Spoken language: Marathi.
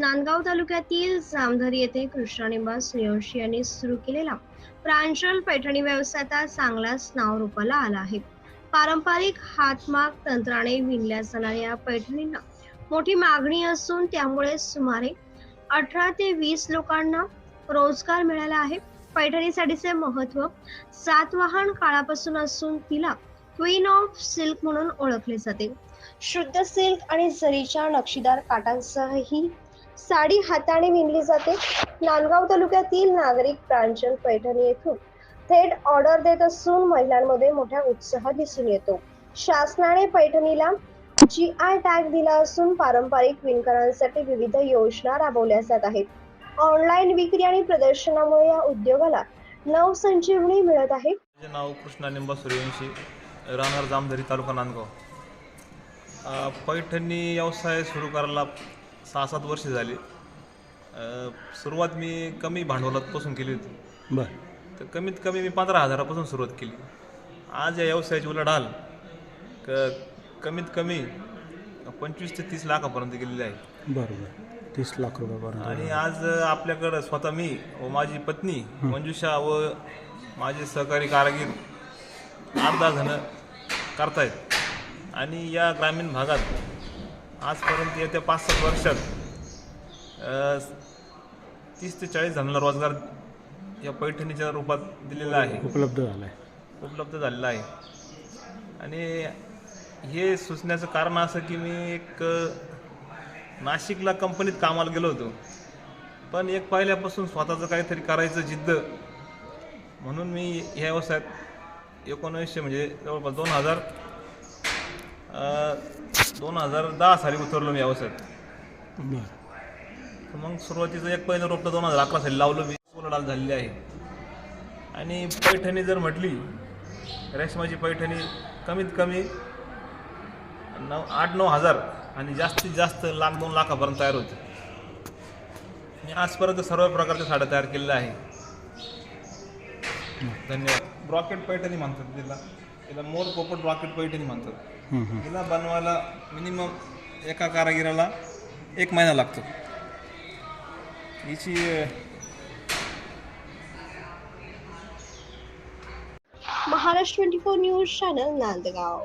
नांदगाव तालुक्यातील जामधर येथे कृष्णानिंबा सूर्यवंशी यांनी सुरू केलेला प्रांजल पैठणी व्यवसायाचा चांगलाच नाव रूपाला आला आहे. पारंपरिक हातमाग तंत्राने विणल्या जाणाऱ्या या पैठणींना मोठी मागणी असून त्यामुळे सुमारे अठरा ते वीस लोकांना रोजगार मिळाला आहे. पैठणीसाठीचे महत्त्व सातवाहन काळापासून असून तिला क्वीन ऑफ सिल्क म्हणून ओळखले जाते. शुद्ध सिल्क आणि जरीच्या नक्षीदार काटांसह ही साडी हाताने विणली जाते. नांदगाव तालुक्यातील नागरिक प्रांजल पैठणी येथून थेट ऑर्डर देत असून महिलांमध्ये मोठा उत्साह दिसून येतो. शासनाने पैठणीला जी आय टॅग दिला असून पारंपरिक विणकरांसाठी विविध योजना राबवल्या जात आहेत. ऑनलाईन विक्री आणि प्रदर्शनामुळे या उद्योगाला नवसंजीवनी मिळत आहे. माझे नाव कृष्णा निंबा सूर्यवंशी राहणार जामधरी तालुका नांदगाव. पैठणी व्यवसाय सुरू करायला सहा सात वर्ष झाली. सुरुवात मी कमी भांडवलापासून केली होती. बर. तर कमीत कमी मी पंधरा हजारापासून सुरुवात केली. आज या व्यवसायाची उलाढाल क कमीत कमी पंचवीस ते तीस लाखापर्यंत गेलेली आहे. बरं बरं तीस लाख रुपयापर्यंत. आणि आज आपल्याकडं स्वतः मी व माझी पत्नी मंजुषा व माझे सहकारी कारागीर आठ दहा जण करतायत. आणि या ग्रामीण भागात आजपर्यंत येत्या पाच सात वर्षात तीस ते चाळीस जणांना रोजगार या पैठणीच्या रूपात दिलेला आहे. उपलब्ध झालं आहे. उपलब्ध झालेला आहे. आणि हे सुचण्याचं कारण असं की मी एक नाशिकला कंपनीत कामाला गेलो होतो. पण एक पहिल्यापासून स्वतःचं काहीतरी करायचं जिद्द. म्हणून मी ह्या व्यवसायात एकोणीसशे म्हणजे जवळपास दोन हजार दोन हजार दहा साली उतरलो मी व्यवसायात बरं. तर मग सुरुवातीचं एक पहिलं रोपटं दोन हजार अकरा साली लावलं मी. सोलाडाल झालेली आहे. आणि पैठणी जर म्हटली रेशमाची पैठणी कमीत कमी नऊ आठ नऊ हजार आणि जास्तीत जास्त लाख दोन लाखापर्यंत तयार होते. मी आजपर्यंत सर्व प्रकारच्या साड्या तयार केलेल्या आहे. धन्यवाद. ब्रॉकेट पैठणी म्हणतात तिला. तिला मोर पोपट ब्रॉकेट पैठणी म्हणतात. हिला तिला बनवायला मिनिमम एका कारागिराला एक महिना लागतो. हिची Maharashtra twenty four news channel Nandgaon.